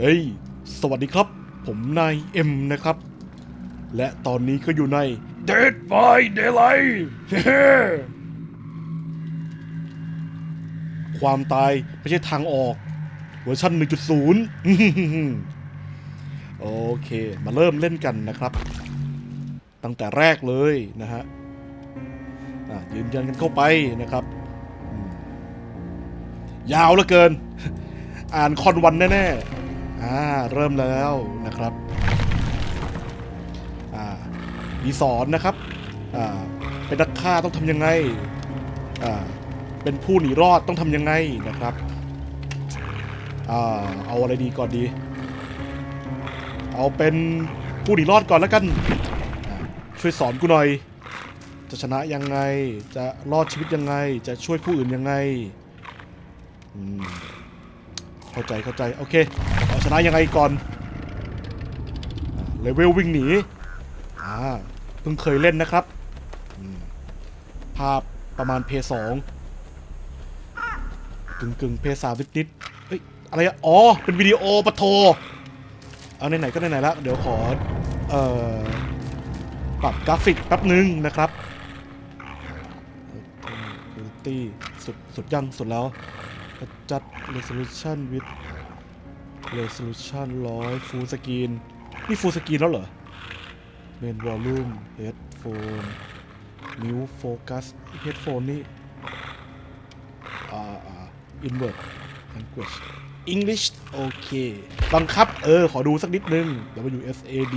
เฮ้ย สวัสดีครับ ผมนายเอ็มนะครับ และตอนนี้ก็อยู่ใน Dead by Daylight ความตายไม่ใช่ทางออกเวอร์ชัน1.0 โอเค มาเริ่มเล่นกันนะครับ ตั้งแต่แรกเลยนะฮะยืนยันกันเข้าไปนะครับ ยาวเหลือเกิน อ่านคอนวันแน่ ๆ อ่าเริ่มแล้วนะครับอ่ามีสอนนะครับอ่าเป็นนักฆ่าต้องทำยังไงอ่าเป็นผู้หนีรอดต้องทำยังไงนะครับอ่าเอาอะไรดีก่อนดี เอาเป็นผู้หนีรอดก่อนแล้วกันช่วยสอนกูหน่อย จะชนะยังไงจะรอดชีวิตยังไง จะช่วยผู้อื่นยังไงเข้าใจเข้าใจ โอเค ชนะยังไงก่อนเลเวลวิ่งหนีอ่าเพิ่งเคยเล่นนะครับภาพประมาณเพย์สองกึ่งกึ่งเพย์สามนิดๆเอ้ยอะไรอะอ๋อ เป็นวิดีโอปะโทเอาไหนๆก็ไหนๆแล้วเดี๋ยวขอเอ่อปรับกราฟิกแป๊บนึงนะครับตี้สุดสุดยังสุดแล้วจัด resolution with resolution ร้อย full screen นี่ full screen แล้วเหรอ main volume headphone new focus headphone นี่อ่าอ่า invert language English โอเค บังคับ เออ ขอดูสักนิดนึง WSAD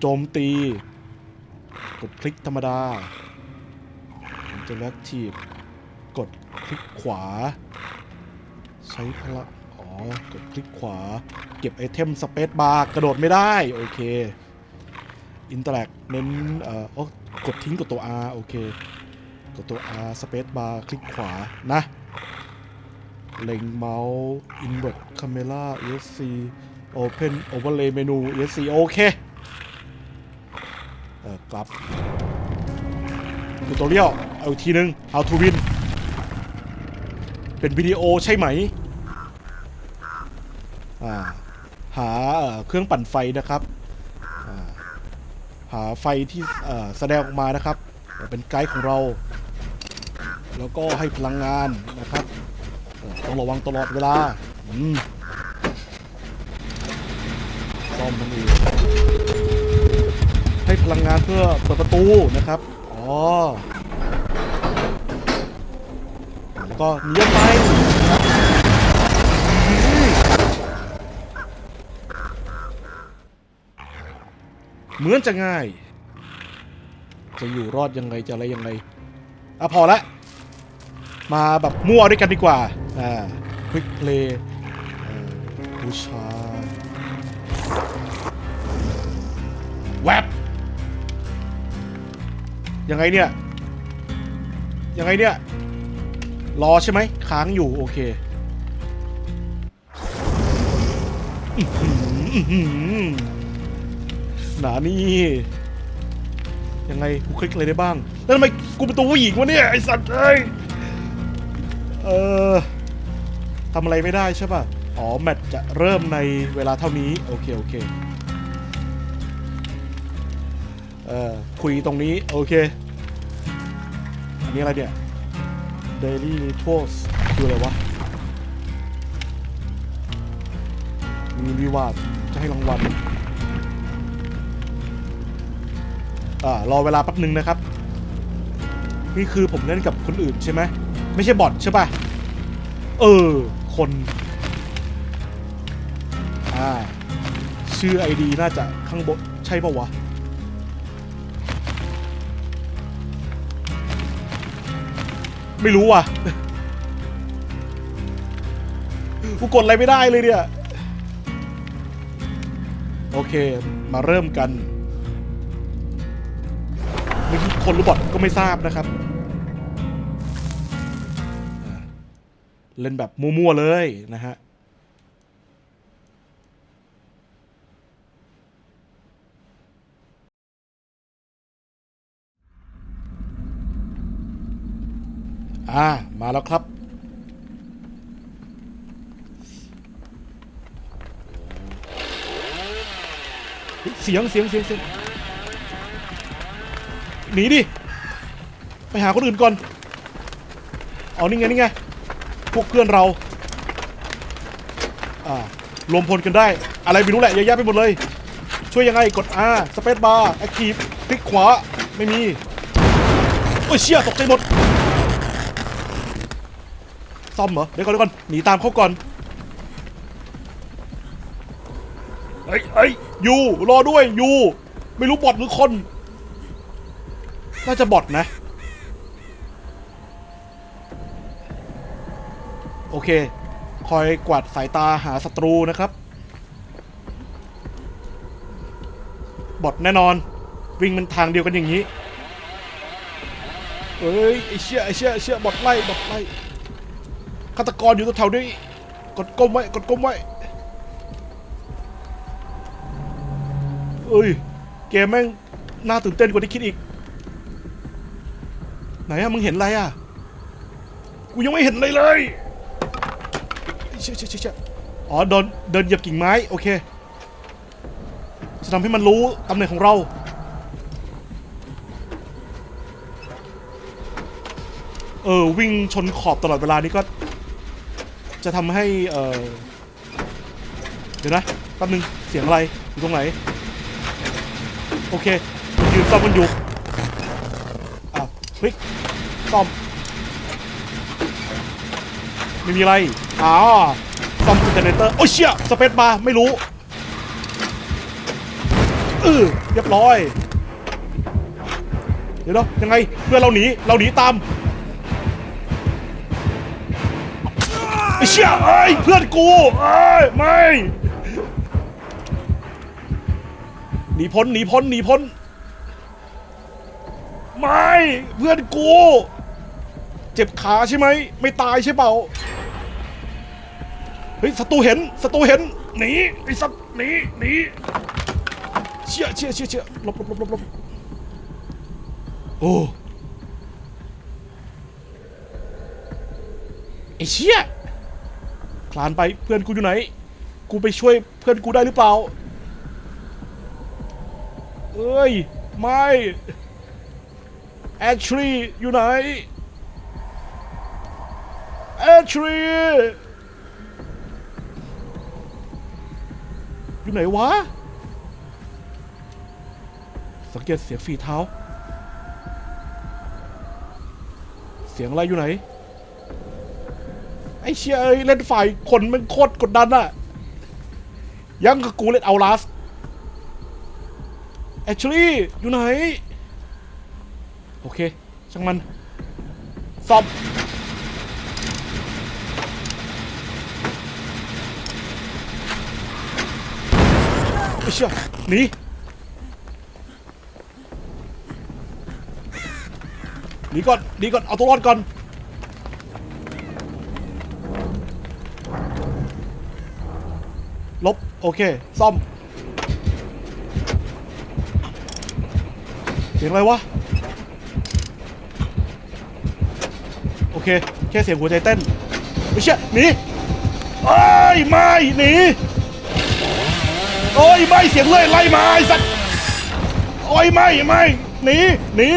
โจมตี กดคลิกธรรมดา Interactive กดคลิกขวา ใช้พละอ๋อ กดคลิกขวา เก็บไอเทมสเปซบาร์กระโดดไม่ได้ โอเคอินเตอร์แลกเน้นเอ่ออกดทิ้งกดตัว R โอเค กดตัว R สเปซบาร์คลิกขวานะ เล็งเมาส์ invert camera ESC open overlay menu ESC โอเค เออกลับทูตอเรียลเอาอีกทีนึง how to win เป็นวิดีโอใช่ไหม หาเครื่องปั่นไฟนะครับ หาไฟที่แสดงออกมานะครับ เป็นไกด์ของเรา แล้วก็ให้พลังงานนะครับต้องระวังตลอดเวลาซ่อมมันอีให้พลังงานเพื่อเปิดประตูนะครับ อ๋อ แล้วก็หนีออกไปนะครับ เหมือนจะง่าย จะอยู่รอดยังไงจะอะไรยังไงอะพอละ มาแบบมั่วด้วยกันดีกว่า อ่า quick play บูชาแวบยังไงเนี่ย ยังไงเนี่ย รอใช่ไหมค้างอยู่ โอเคอื้อ หนานี่ ยังไงกูคลิกอะไรได้บ้าง แล้วทำไมกูเป็นตัวผู้หญิงวะเนี่ยไอสัตว์เอ้ยเออทำอะไรไม่ได้ใช่ป่ะ อ๋อ แมตช์จะเริ่มในเวลาเท่านี้ โอเค โอเค เออคุยตรงนี้ โอเค อันนี้อะไรเนี่ย Daily Rituals คืออะไรวะ มีรีวาดจะให้รางวัล อ่ารอเวลาแป๊บนึงนะครับ นี่คือผมเล่นกับคนอื่นใช่ไหมไม่ใช่บอทใช่ป่ะ เออ คน อ่า ชื่อ ID น่าจะข้างบนใช่ป่าวะไม่รู้ว่ะ กูกดอะไรไม่ได้เลยเนี่ย โอเค มาเริ่มกัน เป็คนหรือบอทก็ไม่ทราบนะครับเล่นแบบมั่วๆเลยนะฮะอ่ามาแล้วครับเสียงเสียงเสียงเสียง หนีดิ ไปหาคนอื่นก่อนอ๋อนี่ไงนี่ไง พวกเพื่อนเรา อ่ารวมพลกันได้ อะไรไม่รู้แหละเยอะแยะไปหมดเลย ช่วยยังไง กด R สเปซบาร์แอคทีฟคลิกขวา ไม่มี โอ้ยเชี่ยตกใจหมด ซ่อมเหรอ เดี๋ยวก่อนเดี๋ยวก่อน หนีตามเขาก่อนเฮ้ยเฮ้ยอยู่รอด้วยอยู่ไม่รู้บอทหรือคน น่าจะบอทนะ โอเค คอยกวาดสายตาหาศัตรูนะครับ บอทแน่นอน วิ่งมันทางเดียวกันอย่างนี้ เอ้ยไอเชี่ยไอเชี่ยไอเชี่ยบอทไล่บอทไล่ฆาตกรอยู่ตัวแถวๆนี้กดก้มไว้กดก้มไว้เอ้ยเกมแม่งน่าตื่นเต้นกว่าที่คิดอีก ไหนอะมึงเห็นอะไรอะกูยังไม่เห็นอะไรเลยเชี่ยเชี่ยเชี่ยเชี่ยอ๋อเดินเดินเหยียบกิ่งไม้โอเคจะทำให้มันรู้ตำแหน่งของเราเออวิ่งชนขอบตลอดเวลานี้ก็ จะทำให้เออเดี๋ยวนะแป๊บนึงเสียงอะไรอยู่ตรงไหน โอเคยืนซ่อมกันอยู่ ริกซ่อม ไม่มีอะไรอ๋อซ่อมเจเนเตอร์ โอ้ยเชี่ยสเปซบาไม่รู้เออเรียบร้อย เดี๋ยวนะยังไงเพื่อนเราหนี เราหนีตามไอ้เชี่ยเอ้ยเพื่อนกูเอ้ยไม่หนีพ้นหนีพ้นหนีพ้น ไม่เพื่อนกู เจ็บขาใช่ไหม ไม่ตายใช่เปล่า เฮ้ยศัตรูเห็นศัตรูเห็นหนีไอ้สัตว์หนีหนีเชี่ยเชี่ยเชี่ยเชี่ยลบลบลบลบลบโอ้ไอ้เชี่ยคลานไปเพื่อนกูอยู่ไหน กูไปช่วยเพื่อนกูได้หรือเปล่า เอ้ย ไม่ actually อยู่ไหน actually อยู่ไหนวะ สังเกตเสียงฝีเท้า เสียงอะไรอยู่ไหน ไอ้เชี่ยเอ้ยเล่นฝ่ายคนมันโคตรกดดันอะยังกับกูเล่นเอาลาสแอชลี่อยู่ไหน โอเค ช่างมันสอบไอ้เชี่ยหนีหนีก่อนหนีก่อน เอาตัวรอดก่อนลบ โอเค ซ่อม เสียงอะไรวะ โอ เค แค่เสียงหัวใจเต้นไม่เชี่ยหนีเอ้ยไม่หนีโอ้ยไม่เสียงเลื่อยไล่มาไอ้สัตว์โอ้ยไม่ไม่หนีหนี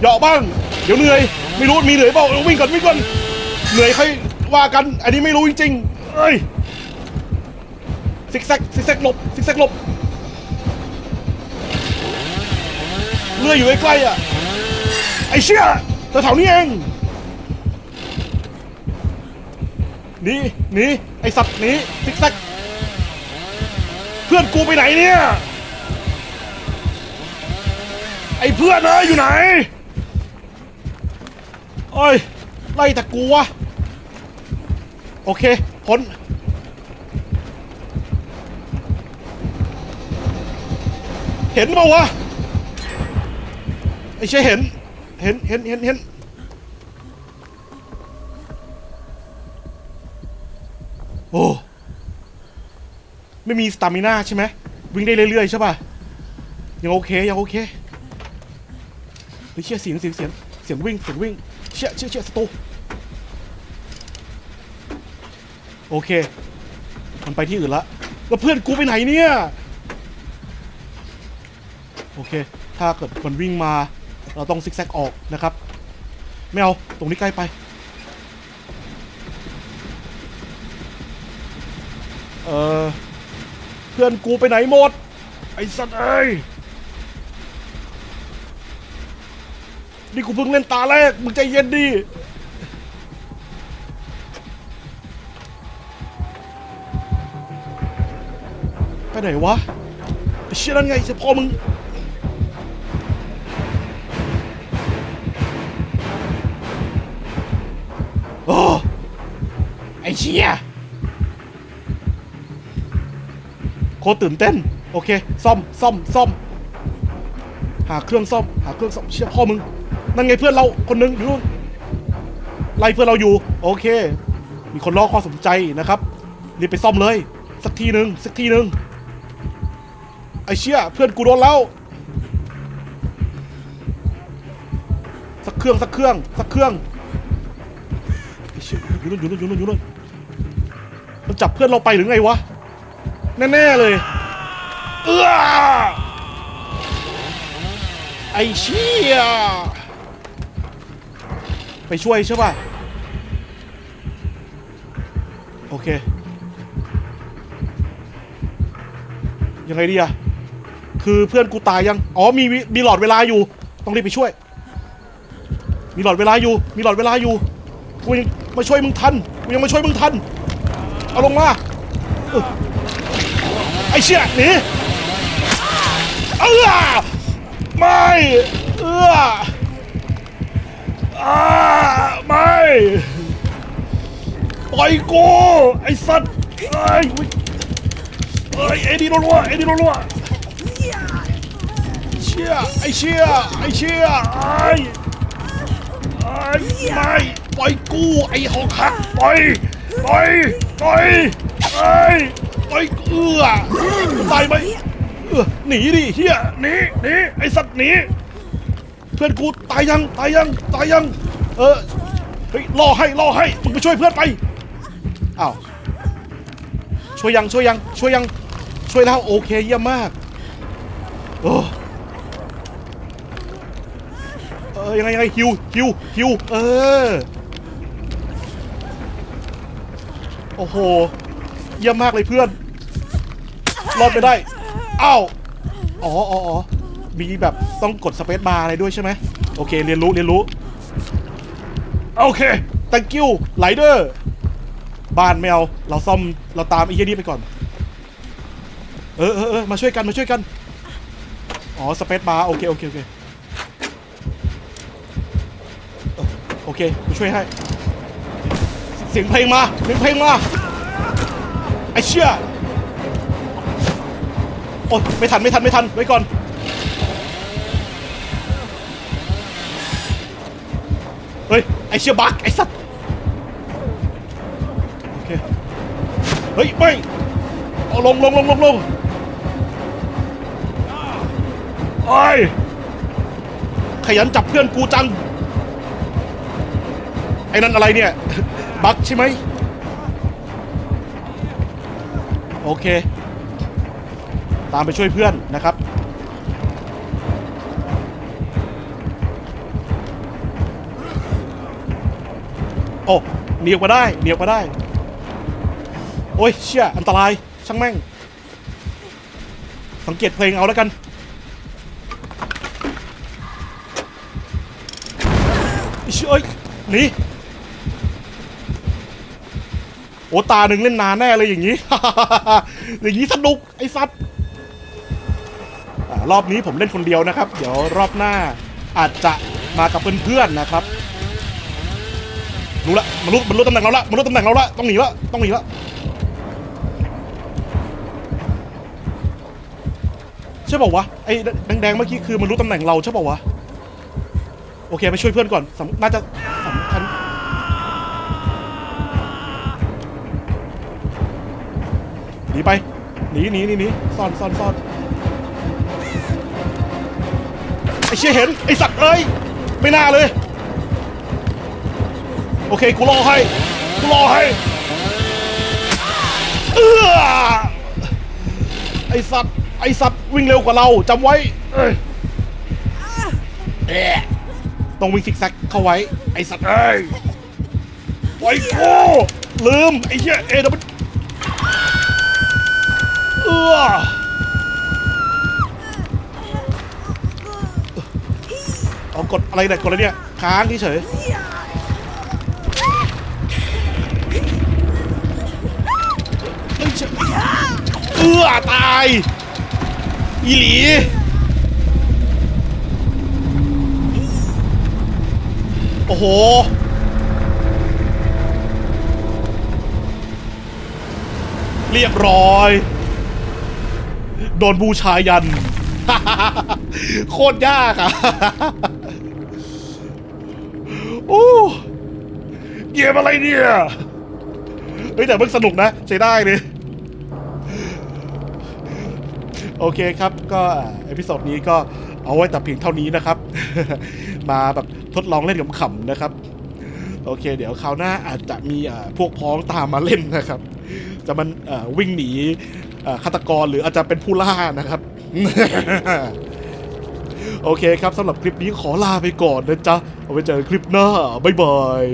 เหยาะบ้าง เดี๋ยวเหนื่อยไม่รู้มีเหนื่อยเปล่าเอาวิ่งก่อนวิ่งก่อนเหนื่อยค่อยว่ากัน อันนี้ไม่รู้จริงๆเอ้ยซิกแซกซิกแซกหลบซิกแซกหลบเลื่อยอยู่ใกล้ๆอะไอ้เชี่ยแถวๆนี้เอง หนีหนีไอสัตว์หนีซิกแซกเพื่อนกูไปไหนเนี่ยไอเพื่อนเอ้ยอยู่ไหนเอ้ยไล่แต่กูวะโอเคพ้นเห็นเปล่าวะไอ้เช่เห็นเห็นเห็นเห็นเห็น โอ้ไม่มีสตามิน่าใช่ไหมวิ่งได้เรื่อยๆใช่ป่ะยังโอเคยังโอเคเฮ้ยเชี่ยเสียงเสียงเสียงเสียงวิ่งเสียงวิ่งเชี่ยเชี่ยเชี่ยสตูโอเค มันไปที่อื่นละแล้วเพื่อนกูไปไหนเนี่ยโอเค ถ้าเกิดมันวิ่งมา เราต้องซิกแซกออกนะครับ ไม่เอา ตรงนี้ใกล้ไป เออเพื่อนกูไปไหนหมด ไอ้สัตว์เอ้ยนี่กูเพิ่งเล่นตาแรกมึงใจเย็นดิไปไหนวะไอ้เชี่ยนั่นไงเฉพาะมึงโอ้ไอ้เชี่ยโคตรตื่นเต้น โอเค ซ่อมซ่อมซ่อม หาเครื่องซ่อม หาเครื่องซ่อมเชี่ยพ่อมึง นั่นไงเพื่อนเราคนหนึงอยู่นู่นไล่เพื่อนเราอยู่ โอเค มีคนล่อข้อสนใจนะครับรีบไปซ่อมเลย สักทีหนึ่งสักทีหนึ่งไอเชี่ยเพื่อนกูโดนแล้วสักเครื่องสักเครื่องสักเครื่องไอเชี่ยอยู่นู่นอยู่นู่นอยู่นู่นอยู่นู่นมันจับเพื่อนเราไปหรือไงวะ แน่ๆเลยเอื้อไอ้เชี่ยไปช่วยใช่ป่ะ โอเค ยังไงดีอะคือเพื่อนกูตายยัง อ๋อมีมีมีหลอดเวลาอยู่ ต้องรีบไปช่วย มีหลอดเวลาอยู่ มีหลอดเวลาอยู่ กูยังมาช่วยมึงทัน กูยังมาช่วยมึงทัน เอาลงมาเออ ไอ้เชี่ยหนีเออไม่เอออาไม่ปล่อยกูไอ้สัตว์เอ้ยอุ๊ยเอ้ยไอ้นี่รัวๆไอ้นี่รัวเชี่ยไอ้เชี่ยไอ้เชี่ยไอ้ไอ้ไม่ปล่อยกูไอ้หอกหักปล่อยปล่อยปล่อยไอ้ อยเอือตายไหมเออหนีดิเฮียหนีหนีไอ้สัตว์หนีเพื่อนกูตายยังตายยังตายยัง เออเฮ้ยรอให้รอให้มึงไปช่วยเพื่อนไปอ้าวช่วยยังช่วยยังช่วยยังช่วยแล้วโอเคเยี่ยมมากเออเออยังไงยังไงฮิวฮิวฮิวเออโอ้โหเยี่ยมมากเลยเพื่อน รอดไปได้อ้าวอ๋ออ๋อออมีแบบต้องกดสเปซบาร์อะไรด้วยใช่ไหมโอเค เรียนรู้เรียนรู้ โอเค thank you ไลเดอร์บ้านไม่เราซ่อมเราตามไอ้เหี้ยนี่ไปก่อน เออเออเออมาช่วยกันมาช่วยกัน อ๋อสเปซบาร์โอเคโอเคโอเคโอเคกูช่วยให้ เสียงเพลงมาเสียงเพลงมาไอ้เชี่ย อ๊ยไม่ทันไม่ทันไม่ทันไว้ก่อนเฮ้ยไอเชี่ยบักไอสัตว์โอเคเฮ้ยไม่เอาลงลงลงลงลงไอ้ขยันจับเพื่อนกูจังไอ้นั่นอะไรเนี่ยบักใช่ไหมโอเค ตามไปช่วยเพื่อนนะครับโอ้หนีออกมาได้หนีออกมาได้ โอ้ยเชี่ยอันตรายช่างแม่ง สังเกตเพลงเอาแล้วกันอ้เชี่ยเอ้หนีโอ้ตาหนึ่งเล่นนานแน่เลยอย่างนี้ อย่างนี้สนุกไอ้สัตว์ รอบนี้ผมเล่นคนเดียวนะครับ เดี๋ยวรอบหน้าอาจจะมากับเพื่อนๆนะครับรู้ละมันรู้มันรู้ตำแหน่งเราละมันรู้ตำแหน่งเราละต้องหนีละต้องหนีละใช่ป่าวะไอ้แดงๆเมื่อกี้คือมันรู้ตำแหน่งเราใช่ป่าวะโอเคไปช่วยเพื่อนก่อนน่าจะสำคัญหนีไปหนีหนีหนีหนีซ่อนซ่อนซ่อน อ้เชี่ยเห็นไอ้สัตว์เอ้ยไม่น่าเลย โอเคกูรอให้กูรอให้เออไอสัตว์ไอสัตว์วิ่งเร็วกว่าเราจำไว้เอ้ยเอ๊ะต้องวิ่งซิกแซกเข้าไว้ ไอสัตว์เอ้ยปล่อยกูลืมไอ้เหี้ยเอ็ดับเออ เอากดอะไรเนี่ยกดอะไรเนี่ยค้างเฉยเอ้ยเฉยเอื้อตายอีหลีโอ้โหเรียบร้อย โดนบูชายัน โคตรยากอะ โอ้เกมอะไรเนี่ย เฮ้ยแต่มันสนุกนะใช้ได้เลยโอเคครับ ก็เอพิโซดนี้ก็เอาไว้แต่เพียงเท่านี้นะครับ มาแบบทดลองเล่นขำๆนะครับ โอเค เดี๋ยวคราวหน้าอาจจะมีพวกพ้องตามมาเล่นนะครับ จะมันวิ่งหนีฆาตกรหรืออาจจะเป็นผู้ล่านะครับ โอเคครับสำหรับคลิปนี้ขอลาไปก่อนนะจ๊ะ เอาไว้เจอคลิปหน้า บ๊ายบาย